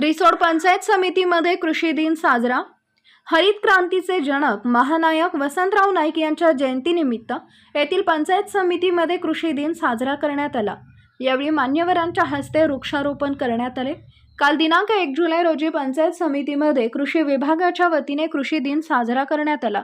रिसोड पंचायत समितीमध्ये कृषी दिन साजरा. हरित क्रांतीचे जनक महानायक वसंतराव नाईक यांच्या जयंतीनिमित्त येथील पंचायत समितीमध्ये कृषी दिन साजरा करण्यात आला. यावेळी मान्यवरांच्या हस्ते वृक्षारोपण करण्यात आले. काल दिनांक एक जुलै रोजी पंचायत समितीमध्ये कृषी विभागाच्या वतीने कृषी दिन साजरा करण्यात आला.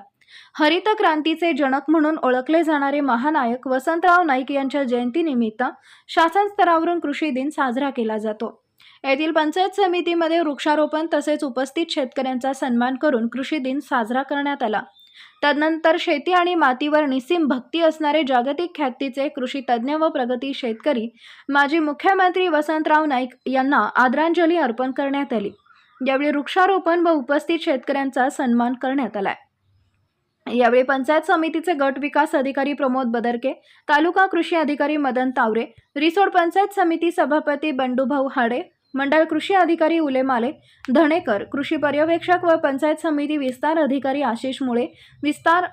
हरित क्रांतीचे जनक म्हणून ओळखले जाणारे महानायक वसंतराव नाईक यांच्या जयंतीनिमित्त शासन स्तरावरून कृषी दिन साजरा केला जातो. येथील पंचायत समितीमध्ये वृक्षारोपण तसेच उपस्थित शेतकऱ्यांचा सन्मान करून कृषी दिन साजरा करण्यात आला. तदनंतर शेती आणि मातीवर निसीम भक्ती असणारे जागतिक ख्यातीचे कृषी तज्ज्ञ व प्रगती शेतकरी माजी मुख्यमंत्री वसंतराव नाईक यांना आदरांजली अर्पण करण्यात आली. यावेळी वृक्षारोपण व उपस्थित शेतकऱ्यांचा सन्मान करण्यात आलाय यावेळी पंचायत समितीचे गट विकास अधिकारी प्रमोद बदरके तालुका कृषी अधिकारी मदन तावरे रिसोड पंचायत समिती सभापती बंडूभाऊ हाडे मंडळ कृषी अधिकारी उलेमाले धणेकर कृषी पर्यवेक्षक व पंचायत समिती विस्तार अधिकारी आशिष मुळे विस्तार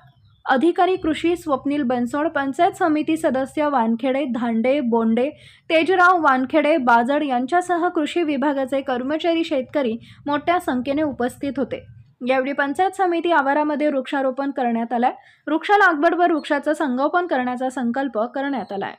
अधिकारी कृषी स्वप्नील बनसोड पंचायत समिती सदस्य वानखेडे धांडे बोंडे तेजराव वानखेडे बाजड यांच्यासह कृषी विभागाचे कर्मचारी शेतकरी मोठ्या संख्येने उपस्थित होते. यावेळी पंचायत समिती आवारामध्ये वृक्षारोपण करण्यात आलाय. वृक्ष लागवडवर वृक्षाचं संगोपन करण्याचा संकल्प करण्यात आलाय.